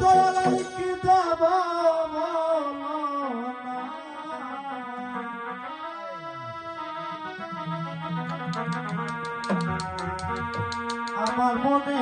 দয়াল কি দেব আমার মনে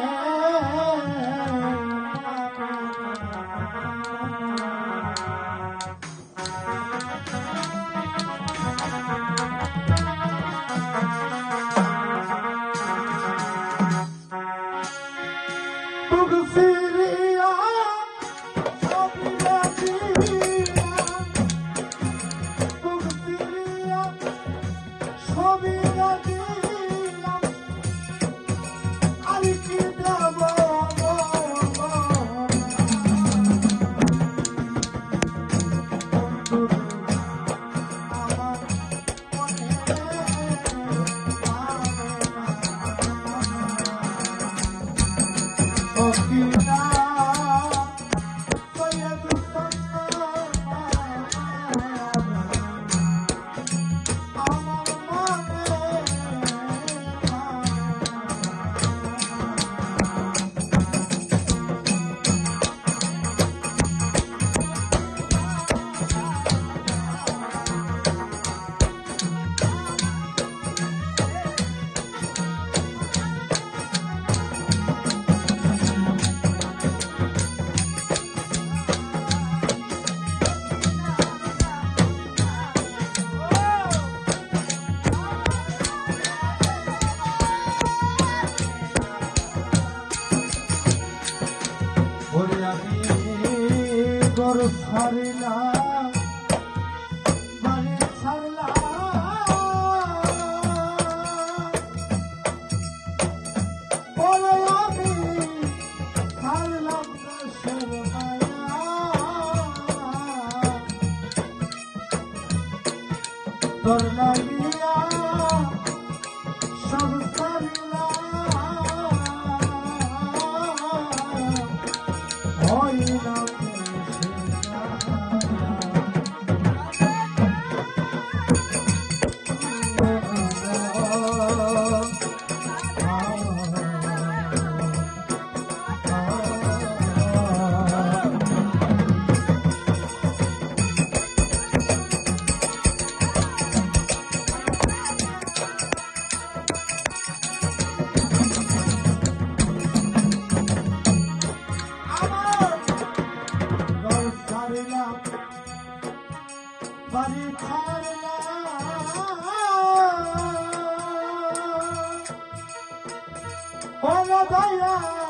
মনে গর ছাড়িলাম বাড়ি ছাড়লাম ওরে আমি Oh, my God.